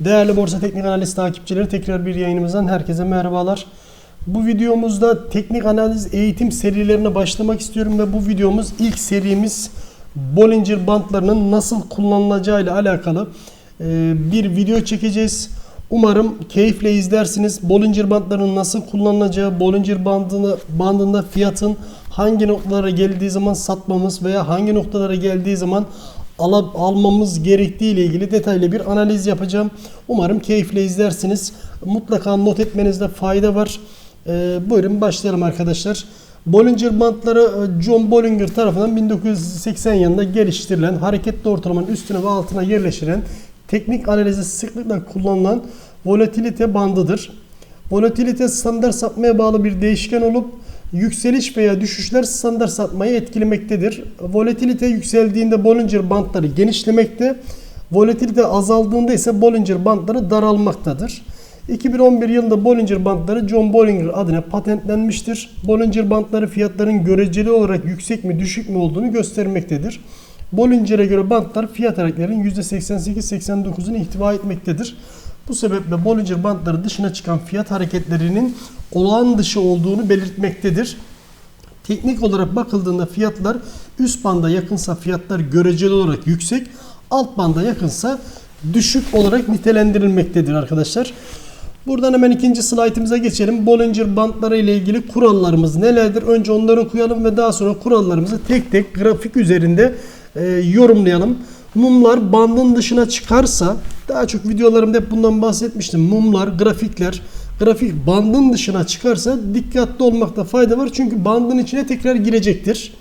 Değerli Borsa Teknik Analiz takipçileri tekrar bir yayınımızdan herkese merhabalar. Bu videomuzda teknik analiz eğitim serilerine başlamak istiyorum ve bu videomuz ilk serimiz Bollinger Bandlarının nasıl kullanılacağı ile alakalı bir video çekeceğiz. Umarım keyifle izlersiniz. Bollinger Bandlarının nasıl kullanılacağı, Bollinger bandını, bandında fiyatın hangi noktalara geldiği zaman satmamız veya hangi noktalara geldiği zaman alıp almamız gerektiği ile ilgili detaylı bir analiz yapacağım. Umarım keyifle izlersiniz. Mutlaka not etmenizde fayda var. Ee, buyurun başlayalım arkadaşlar. Bollinger bantları e, John Bollinger tarafından 1980 yılında geliştirilen hareketli ortalamanın üstüne ve altına yerleştiren teknik analize sıklıkla kullanılan volatilite bandıdır. Volatilite standart sapmaya bağlı bir değişken olup yükseliş veya düşüşler standart sapmayı etkilemektedir. Volatilite yükseldiğinde Bollinger bantları genişlemekte, volatilite azaldığında ise Bollinger bantları daralmaktadır. 2011 yılında Bollinger bantları John Bollinger adına patentlenmiştir. Bollinger bantları fiyatların göreceli olarak yüksek mi düşük mü olduğunu göstermektedir. Bollinger'e göre bantlar fiyat hareketlerinin %88-89'unu ihtiva etmektedir. Bu sebeple Bollinger bantları dışına çıkan fiyat hareketlerinin olağan dışı olduğunu belirtmektedir. Teknik olarak bakıldığında fiyatlar üst banda yakınsa fiyatlar göreceli olarak yüksek, alt banda yakınsa düşük olarak nitelendirilmektedir arkadaşlar. Buradan hemen ikinci slaytımıza geçelim. Bollinger bantları ile ilgili kurallarımız nelerdir? Önce onları okuyalım ve daha sonra kurallarımızı tek tek grafik üzerinde e, yorumlayalım. Mumlar bandın dışına çıkarsa daha çok videolarımda hep bundan bahsetmiştim. Mumlar, grafikler, grafik bandın dışına çıkarsa dikkatli olmakta fayda var. Çünkü bandın içine tekrar girecektir.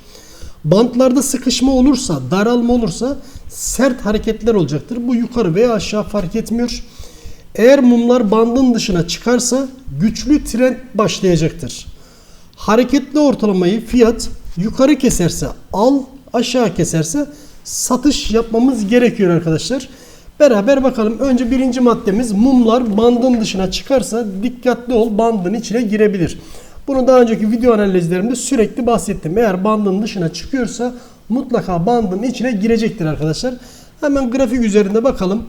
Bantlarda sıkışma olursa, daralma olursa sert hareketler olacaktır. Bu yukarı veya aşağı fark etmiyor. Eğer mumlar bandın dışına çıkarsa güçlü trend başlayacaktır. Hareketli ortalamayı fiyat yukarı keserse al, aşağı keserse satış yapmamız gerekiyor arkadaşlar. Beraber bakalım. Önce birinci maddemiz mumlar bandın dışına çıkarsa dikkatli ol bandın içine girebilir. Bunu daha önceki video analizlerimde sürekli bahsettim. Eğer bandın dışına çıkıyorsa mutlaka bandın içine girecektir arkadaşlar. Hemen grafik üzerinde bakalım.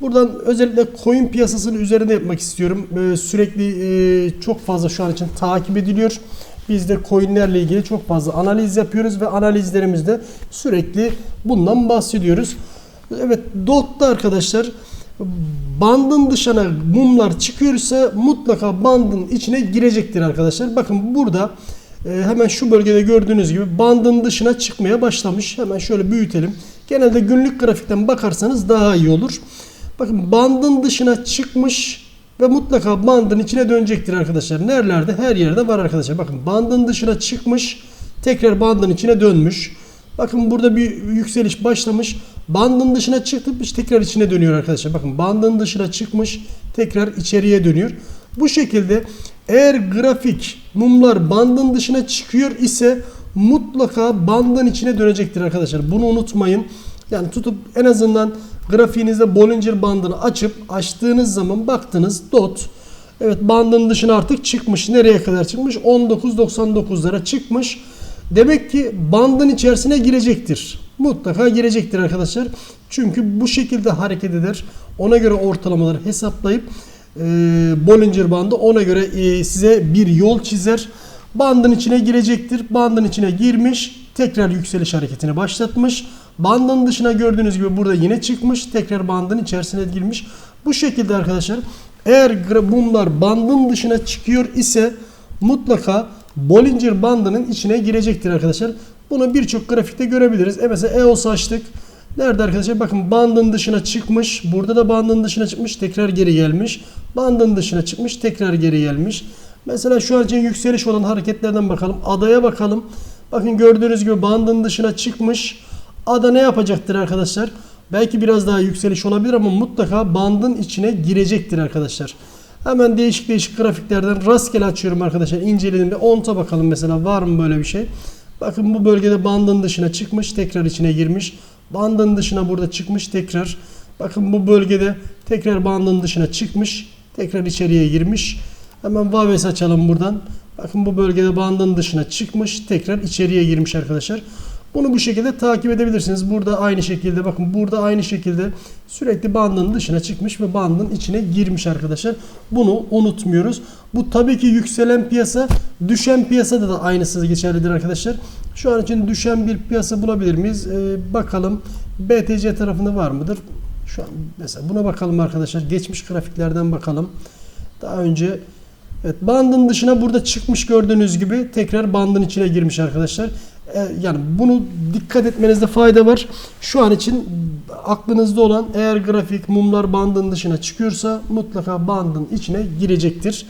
Buradan özellikle coin piyasasının üzerinde yapmak istiyorum. Ee, sürekli e, çok fazla şu an için takip ediliyor. Biz de coinlerle ilgili çok fazla analiz yapıyoruz ve analizlerimizde sürekli bundan bahsediyoruz. Evet DOT'ta arkadaşlar bandın dışına mumlar çıkıyorsa mutlaka bandın içine girecektir arkadaşlar. Bakın burada e, hemen şu bölgede gördüğünüz gibi bandın dışına çıkmaya başlamış. Hemen şöyle büyütelim. Genelde günlük grafikten bakarsanız daha iyi olur. Bakın bandın dışına çıkmış ve mutlaka bandın içine dönecektir arkadaşlar. Nerelerde? Her yerde var arkadaşlar. Bakın bandın dışına çıkmış, tekrar bandın içine dönmüş. Bakın burada bir yükseliş başlamış. Bandın dışına çıkmış, tekrar içine dönüyor arkadaşlar. Bakın bandın dışına çıkmış, tekrar içeriye dönüyor. Bu şekilde eğer grafik mumlar bandın dışına çıkıyor ise mutlaka bandın içine dönecektir arkadaşlar. Bunu unutmayın. Yani tutup en azından grafiğinizde Bollinger bandını açıp açtığınız zaman baktınız dot evet bandın dışına artık çıkmış. Nereye kadar çıkmış? 19.99'lara çıkmış. Demek ki bandın içerisine girecektir. Mutlaka girecektir arkadaşlar. Çünkü bu şekilde hareket eder. Ona göre ortalamaları hesaplayıp e, Bollinger bandı ona göre e, size bir yol çizer. Bandın içine girecektir. Bandın içine girmiş. Tekrar yükseliş hareketini başlatmış. Bandın dışına gördüğünüz gibi burada yine çıkmış. Tekrar bandın içerisine girmiş. Bu şekilde arkadaşlar eğer bunlar bandın dışına çıkıyor ise mutlaka Bollinger bandının içine girecektir arkadaşlar. Bunu birçok grafikte görebiliriz. E mesela EOS açtık. Nerede arkadaşlar? Bakın bandın dışına çıkmış. Burada da bandın dışına çıkmış. Tekrar geri gelmiş. Bandın dışına çıkmış. Tekrar geri gelmiş. Mesela şu an için yükseliş olan hareketlerden bakalım. Adaya bakalım. Bakın gördüğünüz gibi bandın dışına çıkmış. Ada ne yapacaktır arkadaşlar? Belki biraz daha yükseliş olabilir ama mutlaka bandın içine girecektir arkadaşlar. Hemen değişik değişik grafiklerden rastgele açıyorum arkadaşlar. İncelediğimde 10'ta bakalım mesela var mı böyle bir şey? Bakın bu bölgede bandın dışına çıkmış tekrar içine girmiş. Bandın dışına burada çıkmış tekrar. Bakın bu bölgede tekrar bandın dışına çıkmış. Tekrar içeriye girmiş. Hemen Vaves açalım buradan. Bakın bu bölgede bandın dışına çıkmış. Tekrar içeriye girmiş arkadaşlar. Bunu bu şekilde takip edebilirsiniz. Burada aynı şekilde bakın burada aynı şekilde sürekli bandın dışına çıkmış ve bandın içine girmiş arkadaşlar. Bunu unutmuyoruz. Bu tabii ki yükselen piyasa, düşen piyasada da aynısı geçerlidir arkadaşlar. Şu an için düşen bir piyasa bulabilir miyiz? Ee, bakalım BTC tarafında var mıdır? Şu an mesela buna bakalım arkadaşlar. Geçmiş grafiklerden bakalım. Daha önce Evet bandın dışına burada çıkmış gördüğünüz gibi tekrar bandın içine girmiş arkadaşlar. Ee, yani bunu dikkat etmenizde fayda var. Şu an için aklınızda olan eğer grafik mumlar bandın dışına çıkıyorsa mutlaka bandın içine girecektir.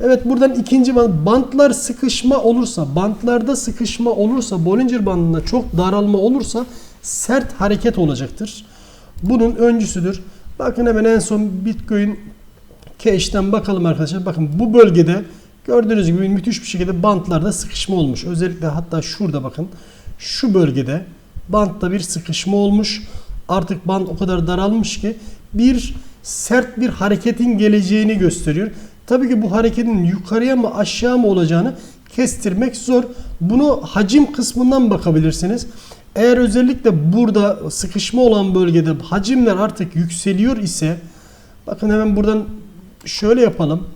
Evet buradan ikinci band, bantlar sıkışma olursa, bantlarda sıkışma olursa, Bollinger bandında çok daralma olursa sert hareket olacaktır. Bunun öncüsüdür. Bakın hemen en son Bitcoin Cash'ten bakalım arkadaşlar. Bakın bu bölgede gördüğünüz gibi müthiş bir şekilde bantlarda sıkışma olmuş. Özellikle hatta şurada bakın. Şu bölgede bantta bir sıkışma olmuş. Artık bant o kadar daralmış ki bir sert bir hareketin geleceğini gösteriyor. Tabii ki bu hareketin yukarıya mı aşağı mı olacağını kestirmek zor. Bunu hacim kısmından bakabilirsiniz. Eğer özellikle burada sıkışma olan bölgede hacimler artık yükseliyor ise bakın hemen buradan şöyle yapalım.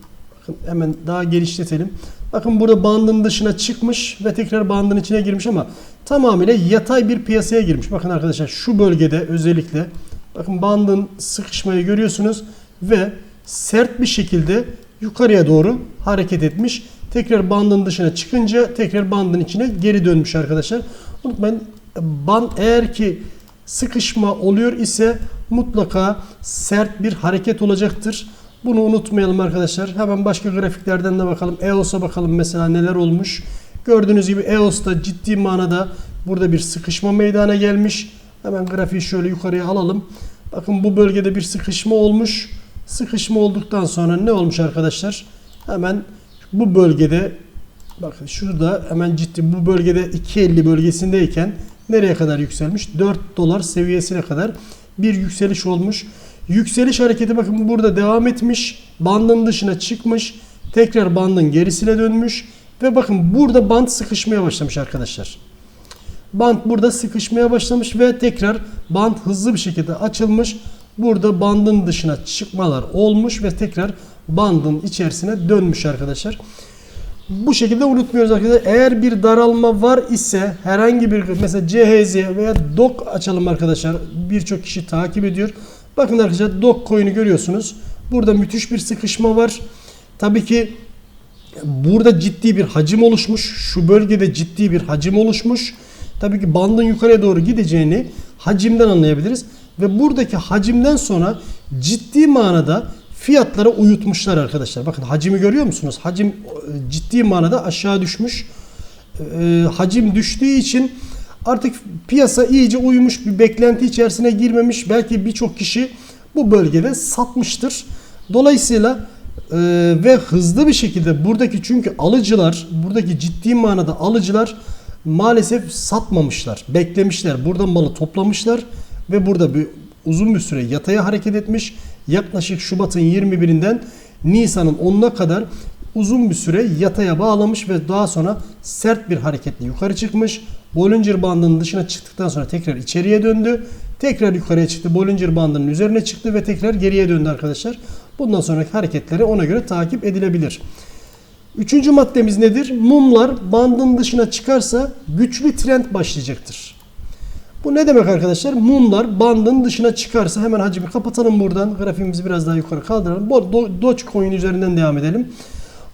Bakın hemen daha genişletelim. Bakın burada bandın dışına çıkmış ve tekrar bandın içine girmiş ama tamamıyla yatay bir piyasaya girmiş. Bakın arkadaşlar şu bölgede özellikle bakın bandın sıkışmayı görüyorsunuz ve sert bir şekilde yukarıya doğru hareket etmiş. Tekrar bandın dışına çıkınca tekrar bandın içine geri dönmüş arkadaşlar. Unutmayın band eğer ki sıkışma oluyor ise mutlaka sert bir hareket olacaktır. Bunu unutmayalım arkadaşlar. Hemen başka grafiklerden de bakalım. EOS'a bakalım mesela neler olmuş. Gördüğünüz gibi EOS'ta ciddi manada burada bir sıkışma meydana gelmiş. Hemen grafiği şöyle yukarıya alalım. Bakın bu bölgede bir sıkışma olmuş. Sıkışma olduktan sonra ne olmuş arkadaşlar? Hemen bu bölgede bakın şurada hemen ciddi bu bölgede 2.50 bölgesindeyken nereye kadar yükselmiş? 4 dolar seviyesine kadar bir yükseliş olmuş. Yükseliş hareketi bakın burada devam etmiş. Bandın dışına çıkmış. Tekrar bandın gerisine dönmüş. Ve bakın burada band sıkışmaya başlamış arkadaşlar. Band burada sıkışmaya başlamış ve tekrar band hızlı bir şekilde açılmış. Burada bandın dışına çıkmalar olmuş ve tekrar bandın içerisine dönmüş arkadaşlar. Bu şekilde unutmuyoruz arkadaşlar. Eğer bir daralma var ise herhangi bir mesela CHZ veya DOK açalım arkadaşlar. Birçok kişi takip ediyor. Bakın arkadaşlar dog coin'i görüyorsunuz. Burada müthiş bir sıkışma var. Tabii ki burada ciddi bir hacim oluşmuş. Şu bölgede ciddi bir hacim oluşmuş. Tabii ki bandın yukarıya doğru gideceğini hacimden anlayabiliriz. Ve buradaki hacimden sonra ciddi manada fiyatlara uyutmuşlar arkadaşlar. Bakın hacimi görüyor musunuz? Hacim e, ciddi manada aşağı düşmüş. E, hacim düştüğü için Artık piyasa iyice uyumuş bir beklenti içerisine girmemiş. Belki birçok kişi bu bölgede satmıştır. Dolayısıyla e, ve hızlı bir şekilde buradaki çünkü alıcılar, buradaki ciddi manada alıcılar maalesef satmamışlar. Beklemişler. Burada malı toplamışlar ve burada bir uzun bir süre yataya hareket etmiş. Yaklaşık Şubat'ın 21'inden Nisan'ın 10'una kadar uzun bir süre yataya bağlamış ve daha sonra sert bir hareketle yukarı çıkmış. Bollinger bandının dışına çıktıktan sonra tekrar içeriye döndü. Tekrar yukarıya çıktı. Bollinger bandının üzerine çıktı ve tekrar geriye döndü arkadaşlar. Bundan sonraki hareketleri ona göre takip edilebilir. Üçüncü maddemiz nedir? Mumlar bandın dışına çıkarsa güçlü trend başlayacaktır. Bu ne demek arkadaşlar? Mumlar bandın dışına çıkarsa hemen hacmi kapatalım buradan. Grafiğimizi biraz daha yukarı kaldıralım. Dogecoin üzerinden devam edelim.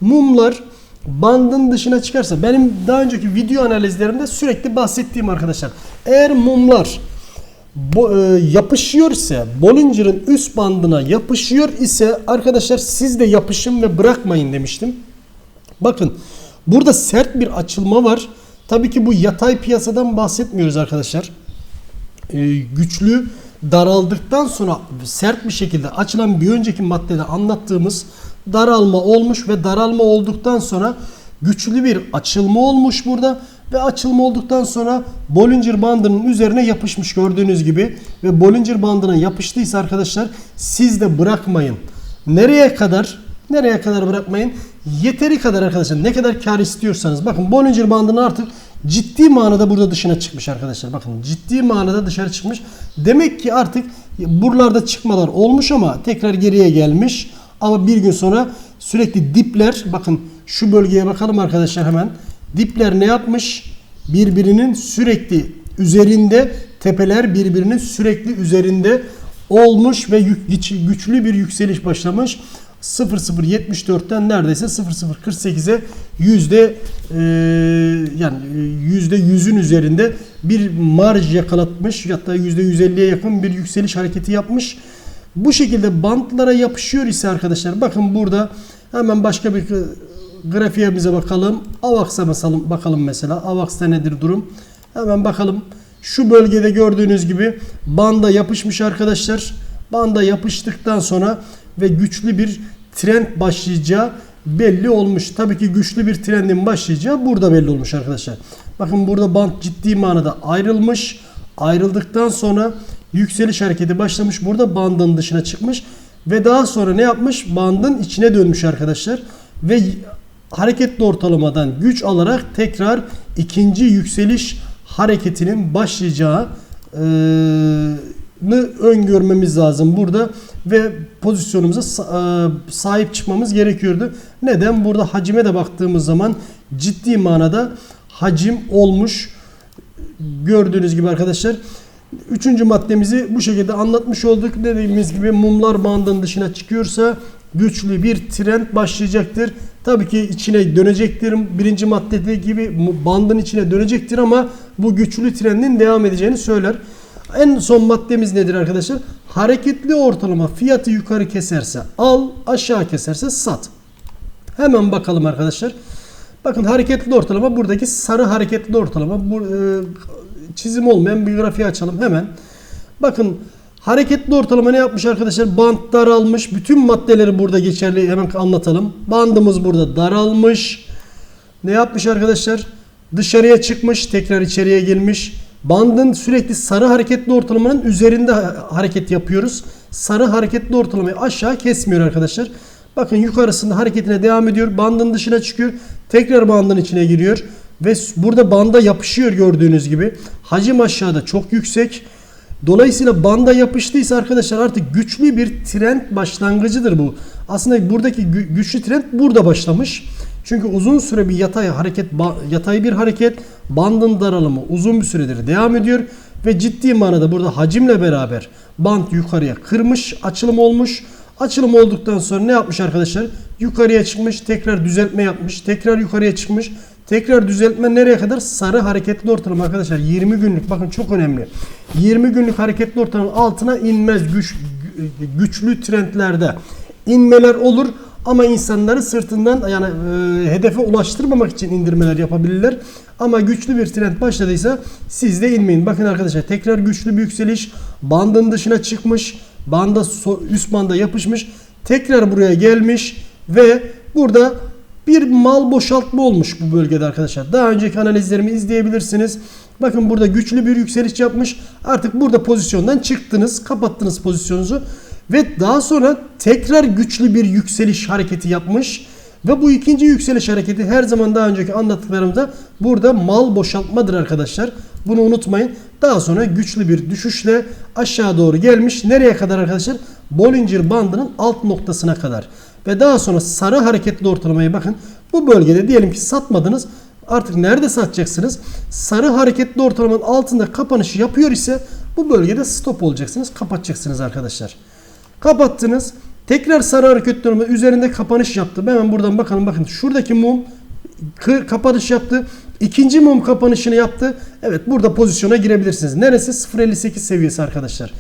Mumlar bandın dışına çıkarsa benim daha önceki video analizlerimde sürekli bahsettiğim arkadaşlar. Eğer mumlar bo, e, yapışıyor ise Bollinger'ın üst bandına yapışıyor ise arkadaşlar siz de yapışın ve bırakmayın demiştim. Bakın burada sert bir açılma var. Tabii ki bu yatay piyasadan bahsetmiyoruz arkadaşlar. E, güçlü daraldıktan sonra sert bir şekilde açılan bir önceki maddede anlattığımız daralma olmuş ve daralma olduktan sonra güçlü bir açılma olmuş burada ve açılma olduktan sonra Bollinger bandının üzerine yapışmış gördüğünüz gibi ve Bollinger bandına yapıştıysa arkadaşlar siz de bırakmayın. Nereye kadar? Nereye kadar bırakmayın? Yeteri kadar arkadaşlar ne kadar kar istiyorsanız bakın Bollinger bandını artık ciddi manada burada dışına çıkmış arkadaşlar. Bakın ciddi manada dışarı çıkmış. Demek ki artık buralarda çıkmalar olmuş ama tekrar geriye gelmiş. Ama bir gün sonra sürekli dipler bakın şu bölgeye bakalım arkadaşlar hemen. Dipler ne yapmış? Birbirinin sürekli üzerinde tepeler birbirinin sürekli üzerinde olmuş ve güçlü bir yükseliş başlamış. 0074'ten neredeyse 0048'e yüzde e, yani yüzde yüzün üzerinde bir marj yakalatmış hatta yüzde 150'ye yakın bir yükseliş hareketi yapmış. Bu şekilde bantlara yapışıyor ise arkadaşlar bakın burada hemen başka bir grafiğimize bakalım. AVAX'a bakalım, bakalım mesela. AVAX'ta nedir durum? Hemen bakalım. Şu bölgede gördüğünüz gibi banda yapışmış arkadaşlar. Banda yapıştıktan sonra ve güçlü bir trend başlayacağı belli olmuş. Tabii ki güçlü bir trendin başlayacağı burada belli olmuş arkadaşlar. Bakın burada band ciddi manada ayrılmış. Ayrıldıktan sonra yükseliş hareketi başlamış. Burada bandın dışına çıkmış ve daha sonra ne yapmış? Bandın içine dönmüş arkadaşlar ve hareketli ortalamadan güç alarak tekrar ikinci yükseliş hareketinin başlayacağı eee, öngörmemiz lazım burada ve pozisyonumuza sa- sahip çıkmamız gerekiyordu. Neden? Burada hacime de baktığımız zaman ciddi manada hacim olmuş. Gördüğünüz gibi arkadaşlar. Üçüncü maddemizi bu şekilde anlatmış olduk. Dediğimiz gibi mumlar bandın dışına çıkıyorsa güçlü bir trend başlayacaktır. Tabii ki içine dönecektir. Birinci maddedeki gibi bandın içine dönecektir ama bu güçlü trendin devam edeceğini söyler. En son maddemiz nedir arkadaşlar? Hareketli ortalama fiyatı yukarı keserse al, aşağı keserse sat. Hemen bakalım arkadaşlar. Bakın hareketli ortalama buradaki sarı hareketli ortalama. Bu e, çizim olmayan bir grafiği açalım hemen. Bakın hareketli ortalama ne yapmış arkadaşlar? Band daralmış. Bütün maddeleri burada geçerli hemen anlatalım. Bandımız burada daralmış. Ne yapmış arkadaşlar? Dışarıya çıkmış, tekrar içeriye girmiş. Bandın sürekli sarı hareketli ortalamanın üzerinde ha- hareket yapıyoruz. Sarı hareketli ortalamayı aşağı kesmiyor arkadaşlar. Bakın yukarısında hareketine devam ediyor. Bandın dışına çıkıyor. Tekrar bandın içine giriyor. Ve burada banda yapışıyor gördüğünüz gibi. Hacim aşağıda çok yüksek. Dolayısıyla banda yapıştıysa arkadaşlar artık güçlü bir trend başlangıcıdır bu. Aslında buradaki gü- güçlü trend burada başlamış. Çünkü uzun süre bir yatay hareket, yatay bir hareket, bandın daralımı uzun bir süredir devam ediyor ve ciddi manada burada hacimle beraber band yukarıya kırmış, açılım olmuş. Açılım olduktan sonra ne yapmış arkadaşlar? Yukarıya çıkmış, tekrar düzeltme yapmış, tekrar yukarıya çıkmış. Tekrar düzeltme nereye kadar? Sarı hareketli ortalama arkadaşlar 20 günlük bakın çok önemli. 20 günlük hareketli ortalamanın altına inmez güç gü- güçlü trendlerde. inmeler olur ama insanları sırtından yani e, hedefe ulaştırmamak için indirmeler yapabilirler. Ama güçlü bir trend başladıysa siz de inmeyin. Bakın arkadaşlar tekrar güçlü bir yükseliş bandın dışına çıkmış. Banda üst banda yapışmış. Tekrar buraya gelmiş ve burada bir mal boşaltma olmuş bu bölgede arkadaşlar. Daha önceki analizlerimi izleyebilirsiniz. Bakın burada güçlü bir yükseliş yapmış. Artık burada pozisyondan çıktınız. Kapattınız pozisyonunuzu. Ve daha sonra tekrar güçlü bir yükseliş hareketi yapmış. Ve bu ikinci yükseliş hareketi her zaman daha önceki anlattıklarımda burada mal boşaltmadır arkadaşlar. Bunu unutmayın. Daha sonra güçlü bir düşüşle aşağı doğru gelmiş. Nereye kadar arkadaşlar? Bollinger bandının alt noktasına kadar. Ve daha sonra sarı hareketli ortalamayı bakın. Bu bölgede diyelim ki satmadınız. Artık nerede satacaksınız? Sarı hareketli ortalamanın altında kapanışı yapıyor ise bu bölgede stop olacaksınız. Kapatacaksınız arkadaşlar. Kapattınız. Tekrar sarı hareketli ortalama üzerinde kapanış yaptı. Hemen buradan bakalım. Bakın şuradaki mum kapanış yaptı. İkinci mum kapanışını yaptı. Evet burada pozisyona girebilirsiniz. Neresi? 0.58 seviyesi arkadaşlar.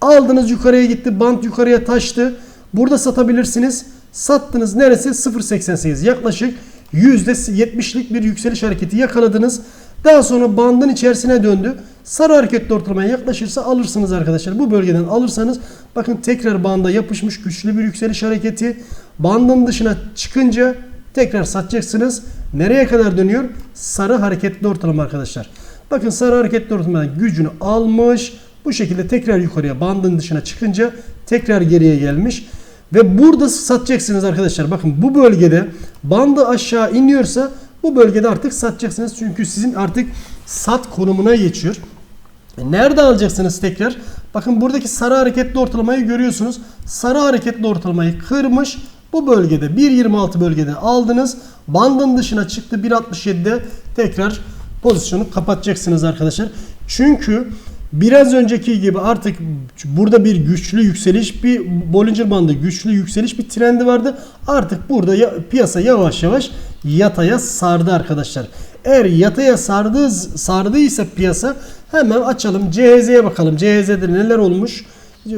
Aldınız yukarıya gitti. Bant yukarıya taştı. Burada satabilirsiniz. Sattınız neresi? 0.88 yaklaşık %70'lik bir yükseliş hareketi yakaladınız. Daha sonra bandın içerisine döndü. Sarı hareketli ortalamaya yaklaşırsa alırsınız arkadaşlar. Bu bölgeden alırsanız bakın tekrar banda yapışmış güçlü bir yükseliş hareketi. Bandın dışına çıkınca tekrar satacaksınız. Nereye kadar dönüyor? Sarı hareketli ortalama arkadaşlar. Bakın sarı hareketli ortalamadan gücünü almış. Bu şekilde tekrar yukarıya bandın dışına çıkınca tekrar geriye gelmiş. Ve burada satacaksınız arkadaşlar. Bakın bu bölgede bandı aşağı iniyorsa bu bölgede artık satacaksınız. Çünkü sizin artık sat konumuna geçiyor. E, Nerede alacaksınız tekrar? Bakın buradaki sarı hareketli ortalamayı görüyorsunuz. Sarı hareketli ortalamayı kırmış. Bu bölgede 1.26 bölgede aldınız. Bandın dışına çıktı 1.67'de tekrar pozisyonu kapatacaksınız arkadaşlar. Çünkü biraz önceki gibi artık burada bir güçlü yükseliş bir Bollinger bandı güçlü yükseliş bir trendi vardı. Artık burada ya, piyasa yavaş yavaş yataya sardı arkadaşlar. Eğer yataya sardığı, sardıysa piyasa hemen açalım CHZ'ye bakalım. CHZ'de neler olmuş? Ee,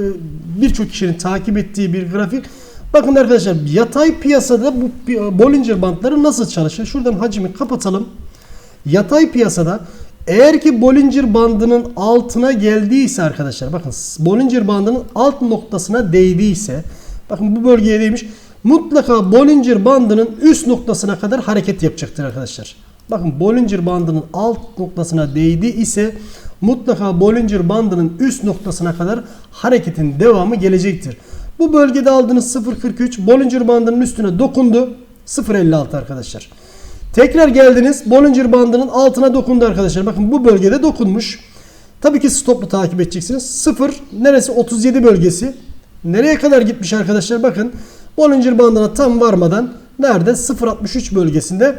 Birçok kişinin takip ettiği bir grafik. Bakın arkadaşlar yatay piyasada bu Bollinger bandları nasıl çalışır? Şuradan hacmi kapatalım. Yatay piyasada eğer ki Bollinger bandının altına geldiyse arkadaşlar bakın Bollinger bandının alt noktasına değdiyse bakın bu bölgeye değmiş mutlaka Bollinger bandının üst noktasına kadar hareket yapacaktır arkadaşlar. Bakın Bollinger bandının alt noktasına değdi ise mutlaka Bollinger bandının üst noktasına kadar hareketin devamı gelecektir. Bu bölgede aldığınız 0.43 Bollinger bandının üstüne dokundu. 0.56 arkadaşlar. Tekrar geldiniz. Bollinger bandının altına dokundu arkadaşlar. Bakın bu bölgede dokunmuş. Tabii ki stoplu takip edeceksiniz. 0 neresi? 37 bölgesi. Nereye kadar gitmiş arkadaşlar? Bakın Bollinger bandına tam varmadan nerede? 0.63 bölgesinde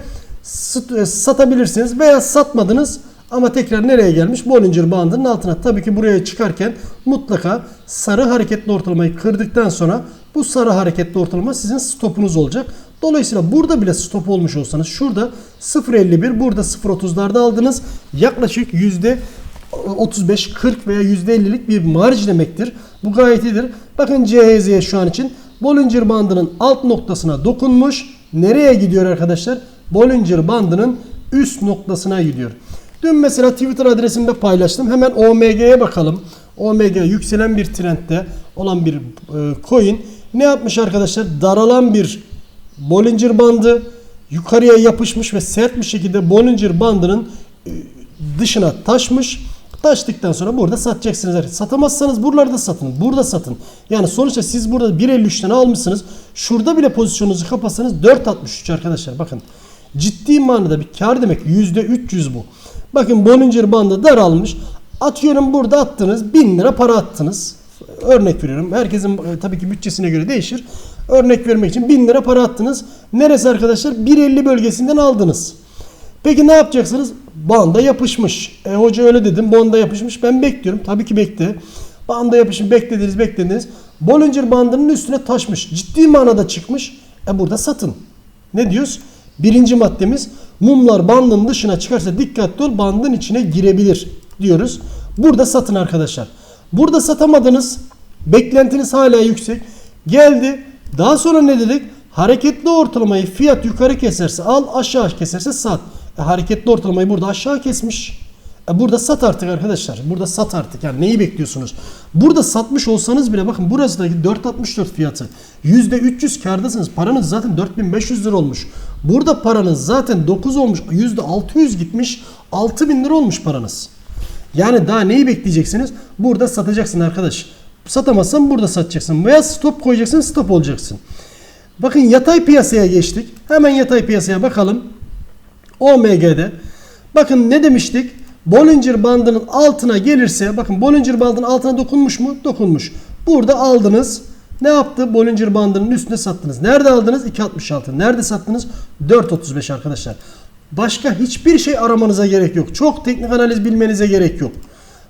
e, satabilirsiniz veya satmadınız ama tekrar nereye gelmiş? Bollinger bandının altına. Tabii ki buraya çıkarken mutlaka sarı hareketli ortalamayı kırdıktan sonra bu sarı hareketli ortalama sizin stopunuz olacak. Dolayısıyla burada bile stop olmuş olsanız şurada 0.51 burada 0.30'larda aldınız. Yaklaşık yüzde 35, 40 veya %50'lik bir marj demektir. Bu gayet iyidir. Bakın CHZ'ye şu an için Bollinger bandının alt noktasına dokunmuş. Nereye gidiyor arkadaşlar? Bollinger bandının üst noktasına gidiyor. Dün mesela Twitter adresimde paylaştım. Hemen OMG'ye bakalım. OMG yükselen bir trendde olan bir e, coin. Ne yapmış arkadaşlar? Daralan bir Bollinger bandı yukarıya yapışmış ve sert bir şekilde Bollinger bandının e, dışına taşmış. Taştıktan sonra burada satacaksınız. Satamazsanız buralarda satın. Burada satın. Yani sonuçta siz burada 1.53'ten almışsınız. Şurada bile pozisyonunuzu kapatsanız 4.63 arkadaşlar. Bakın ciddi manada bir kar demek. %300 bu. Bakın Bollinger bandı daralmış. Atıyorum burada attınız 1000 lira para attınız. Örnek veriyorum. Herkesin e, tabii ki bütçesine göre değişir. Örnek vermek için 1000 lira para attınız. Neresi arkadaşlar? 1.50 bölgesinden aldınız. Peki ne yapacaksınız? Banda yapışmış. E hoca öyle dedim. Banda yapışmış. Ben bekliyorum. Tabii ki bekle. Banda yapışmış. Beklediniz beklediniz. Bollinger bandının üstüne taşmış. Ciddi manada çıkmış. E burada satın. Ne diyoruz? Birinci maddemiz mumlar bandın dışına çıkarsa dikkatli ol bandın içine girebilir diyoruz. Burada satın arkadaşlar. Burada satamadınız. Beklentiniz hala yüksek. Geldi. Daha sonra ne dedik? Hareketli ortalamayı fiyat yukarı keserse al aşağı keserse sat. E, hareketli ortalamayı burada aşağı kesmiş. E, burada sat artık arkadaşlar. Burada sat artık. Yani neyi bekliyorsunuz? Burada satmış olsanız bile bakın burası da 4.64 fiyatı. %300 kardasınız. Paranız zaten 4500 lira olmuş. Burada paranız zaten 9 olmuş. %600 gitmiş. 6000 lira olmuş paranız. Yani daha neyi bekleyeceksiniz? Burada satacaksın arkadaş. Satamazsan burada satacaksın. Veya stop koyacaksın stop olacaksın. Bakın yatay piyasaya geçtik. Hemen yatay piyasaya bakalım. OMG'de. Bakın ne demiştik? Bollinger bandının altına gelirse bakın Bollinger bandının altına dokunmuş mu? Dokunmuş. Burada aldınız. Ne yaptı? Bollinger bandının üstüne sattınız. Nerede aldınız? 2.66. Nerede sattınız? 4.35 arkadaşlar. Başka hiçbir şey aramanıza gerek yok. Çok teknik analiz bilmenize gerek yok.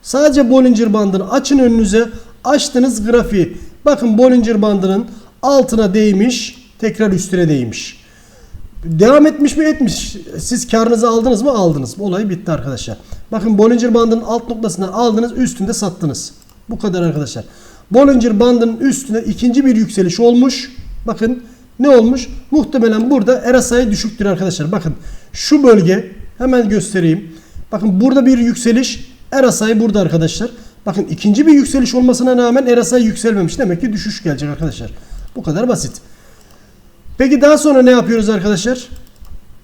Sadece Bollinger bandını açın önünüze. Açtınız grafiği. Bakın Bollinger bandının altına değmiş. Tekrar üstüne değmiş. Devam etmiş mi etmiş. Siz karınızı aldınız mı aldınız. Olay bitti arkadaşlar. Bakın Bollinger bandının alt noktasından aldınız üstünde sattınız. Bu kadar arkadaşlar. Bollinger bandının üstüne ikinci bir yükseliş olmuş. Bakın ne olmuş? Muhtemelen burada RSI düşüktür arkadaşlar. Bakın şu bölge hemen göstereyim. Bakın burada bir yükseliş. RSI burada arkadaşlar. Bakın ikinci bir yükseliş olmasına rağmen RSI yükselmemiş. Demek ki düşüş gelecek arkadaşlar. Bu kadar basit. Peki daha sonra ne yapıyoruz arkadaşlar?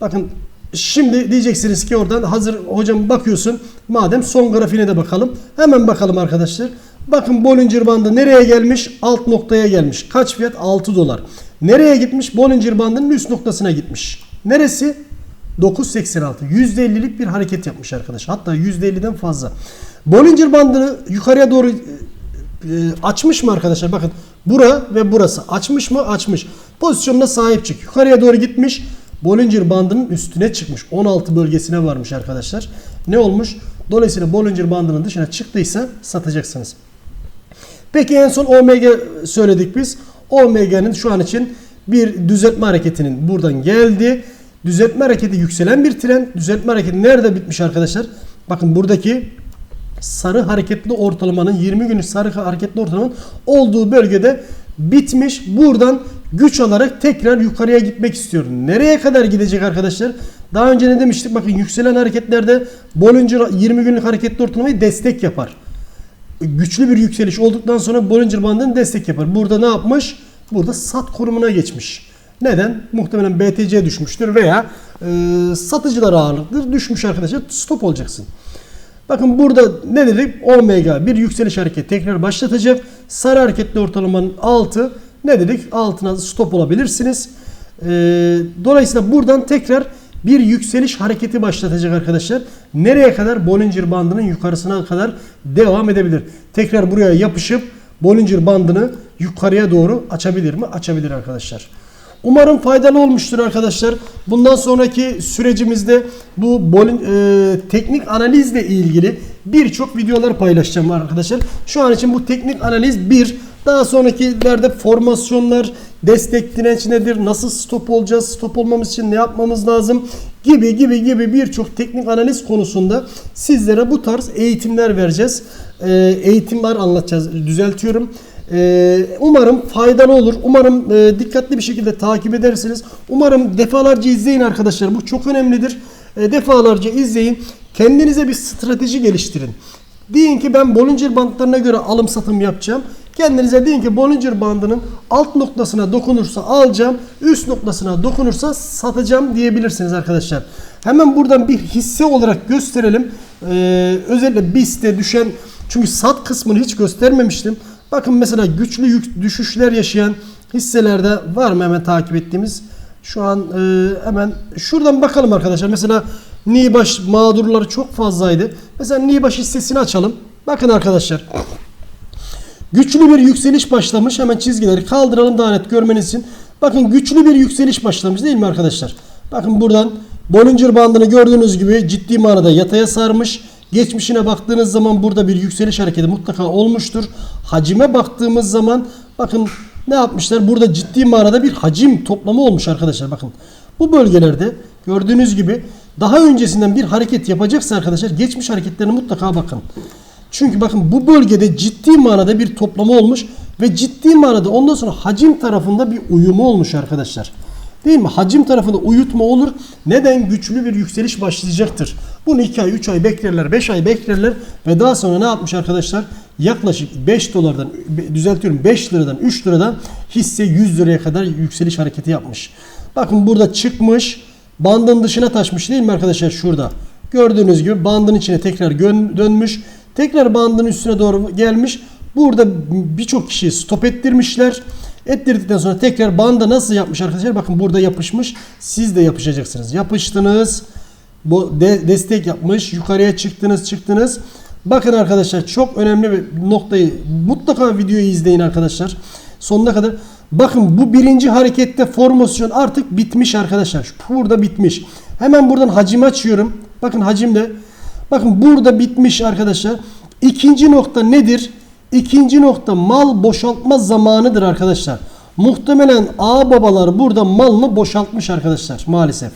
Bakın şimdi diyeceksiniz ki oradan hazır hocam bakıyorsun. Madem son grafiğine de bakalım. Hemen bakalım arkadaşlar. Bakın Bollinger bandı nereye gelmiş? Alt noktaya gelmiş. Kaç fiyat? 6 dolar. Nereye gitmiş? Bollinger bandının üst noktasına gitmiş. Neresi? 9.86 %50'lik bir hareket yapmış arkadaş. Hatta %50'den fazla. Bollinger bandını yukarıya doğru e, açmış mı arkadaşlar? Bakın bura ve burası açmış mı? Açmış. Pozisyonuna sahip çık. Yukarıya doğru gitmiş. Bollinger bandının üstüne çıkmış. 16 bölgesine varmış arkadaşlar. Ne olmuş? Dolayısıyla Bollinger bandının dışına çıktıysa satacaksınız. Peki en son omega söyledik biz. Omega'nın şu an için bir düzeltme hareketinin buradan geldi. Düzeltme hareketi yükselen bir trend. Düzeltme hareketi nerede bitmiş arkadaşlar? Bakın buradaki sarı hareketli ortalamanın 20 günlük sarı hareketli ortalamanın olduğu bölgede bitmiş. Buradan güç alarak tekrar yukarıya gitmek istiyor. Nereye kadar gidecek arkadaşlar? Daha önce ne demiştik? Bakın yükselen hareketlerde Bollinger 20 günlük hareketli ortalamayı destek yapar. Güçlü bir yükseliş olduktan sonra Bollinger bandını destek yapar. Burada ne yapmış? Burada sat konumuna geçmiş. Neden? Muhtemelen BTC düşmüştür veya e, satıcılar ağırlıklı düşmüş arkadaşlar. Stop olacaksın. Bakın burada ne dedik? Omega bir yükseliş hareketi tekrar başlatacak. Sarı hareketli ortalamanın altı ne dedik? Altına stop olabilirsiniz. Ee, dolayısıyla buradan tekrar bir yükseliş hareketi başlatacak arkadaşlar. Nereye kadar? Bollinger bandının yukarısına kadar devam edebilir. Tekrar buraya yapışıp Bollinger bandını yukarıya doğru açabilir mi? Açabilir arkadaşlar. Umarım faydalı olmuştur arkadaşlar. Bundan sonraki sürecimizde bu bolin, e, teknik analizle ilgili birçok videolar paylaşacağım arkadaşlar. Şu an için bu teknik analiz bir. Daha sonrakilerde formasyonlar, destek direnç nedir, nasıl stop olacağız, stop olmamız için ne yapmamız lazım gibi gibi gibi birçok teknik analiz konusunda sizlere bu tarz eğitimler vereceğiz. E, eğitimler anlatacağız, düzeltiyorum. Ee, umarım faydalı olur. Umarım e, dikkatli bir şekilde takip edersiniz. Umarım defalarca izleyin arkadaşlar. Bu çok önemlidir. E, defalarca izleyin. Kendinize bir strateji geliştirin. Deyin ki ben Bollinger bandlarına göre alım satım yapacağım. Kendinize deyin ki Bollinger bandının alt noktasına dokunursa alacağım, üst noktasına dokunursa satacağım diyebilirsiniz arkadaşlar. Hemen buradan bir hisse olarak gösterelim. Ee, özellikle BIST'e düşen çünkü sat kısmını hiç göstermemiştim. Bakın mesela güçlü yük, düşüşler yaşayan hisselerde var mı hemen takip ettiğimiz? Şu an e, hemen şuradan bakalım arkadaşlar. Mesela Nibaş mağdurları çok fazlaydı. Mesela Nibaş hissesini açalım. Bakın arkadaşlar. Güçlü bir yükseliş başlamış. Hemen çizgileri kaldıralım daha net görmeniz için. Bakın güçlü bir yükseliş başlamış değil mi arkadaşlar? Bakın buradan Bollinger bandını gördüğünüz gibi ciddi manada yataya sarmış. Geçmişine baktığınız zaman burada bir yükseliş hareketi mutlaka olmuştur. Hacime baktığımız zaman bakın ne yapmışlar? Burada ciddi manada bir hacim toplamı olmuş arkadaşlar. Bakın bu bölgelerde gördüğünüz gibi daha öncesinden bir hareket yapacaksa arkadaşlar geçmiş hareketlerine mutlaka bakın. Çünkü bakın bu bölgede ciddi manada bir toplama olmuş ve ciddi manada ondan sonra hacim tarafında bir uyumu olmuş arkadaşlar. Değil mi? Hacim tarafında uyutma olur. Neden? Güçlü bir yükseliş başlayacaktır. Bunu 2 ay, 3 ay beklerler, 5 ay beklerler ve daha sonra ne yapmış arkadaşlar? Yaklaşık 5 dolardan, düzeltiyorum 5 liradan, 3 liradan hisse 100 liraya kadar yükseliş hareketi yapmış. Bakın burada çıkmış, bandın dışına taşmış değil mi arkadaşlar şurada? Gördüğünüz gibi bandın içine tekrar dönmüş. Tekrar bandın üstüne doğru gelmiş. Burada birçok kişi stop ettirmişler. Ettirdikten sonra tekrar banda nasıl yapmış arkadaşlar? Bakın burada yapışmış. Siz de yapışacaksınız. Yapıştınız. Bu de, destek yapmış. Yukarıya çıktınız çıktınız. Bakın arkadaşlar çok önemli bir noktayı mutlaka videoyu izleyin arkadaşlar. Sonuna kadar. Bakın bu birinci harekette formasyon artık bitmiş arkadaşlar. Burada bitmiş. Hemen buradan hacim açıyorum. Bakın hacimde. Bakın burada bitmiş arkadaşlar. İkinci nokta nedir? İkinci nokta mal boşaltma zamanıdır arkadaşlar. Muhtemelen A babalar burada malını boşaltmış arkadaşlar maalesef.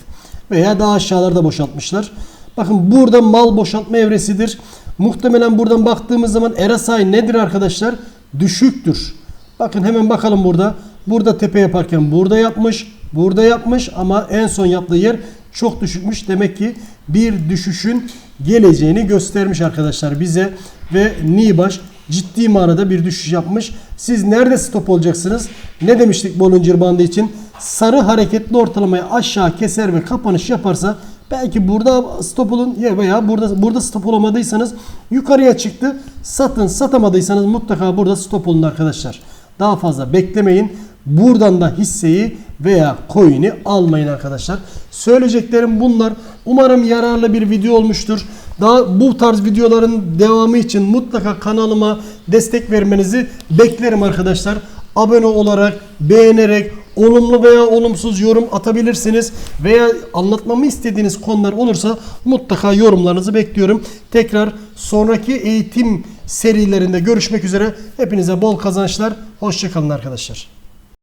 Veya daha aşağılarda boşaltmışlar. Bakın burada mal boşaltma evresidir. Muhtemelen buradan baktığımız zaman RSI nedir arkadaşlar? Düşüktür. Bakın hemen bakalım burada. Burada tepe yaparken burada yapmış. Burada yapmış ama en son yaptığı yer çok düşükmüş. Demek ki bir düşüşün geleceğini göstermiş arkadaşlar bize. Ve Nibaş ciddi manada bir düşüş yapmış. Siz nerede stop olacaksınız? Ne demiştik Bollinger bandı için? Sarı hareketli ortalamayı aşağı keser ve kapanış yaparsa belki burada stop olun ya veya burada burada stop olamadıysanız yukarıya çıktı. Satın satamadıysanız mutlaka burada stop olun arkadaşlar. Daha fazla beklemeyin. Buradan da hisseyi veya coin'i almayın arkadaşlar. Söyleyeceklerim bunlar. Umarım yararlı bir video olmuştur. Daha bu tarz videoların devamı için mutlaka kanalıma destek vermenizi beklerim arkadaşlar. Abone olarak, beğenerek, olumlu veya olumsuz yorum atabilirsiniz. Veya anlatmamı istediğiniz konular olursa mutlaka yorumlarınızı bekliyorum. Tekrar sonraki eğitim serilerinde görüşmek üzere. Hepinize bol kazançlar. Hoşçakalın arkadaşlar.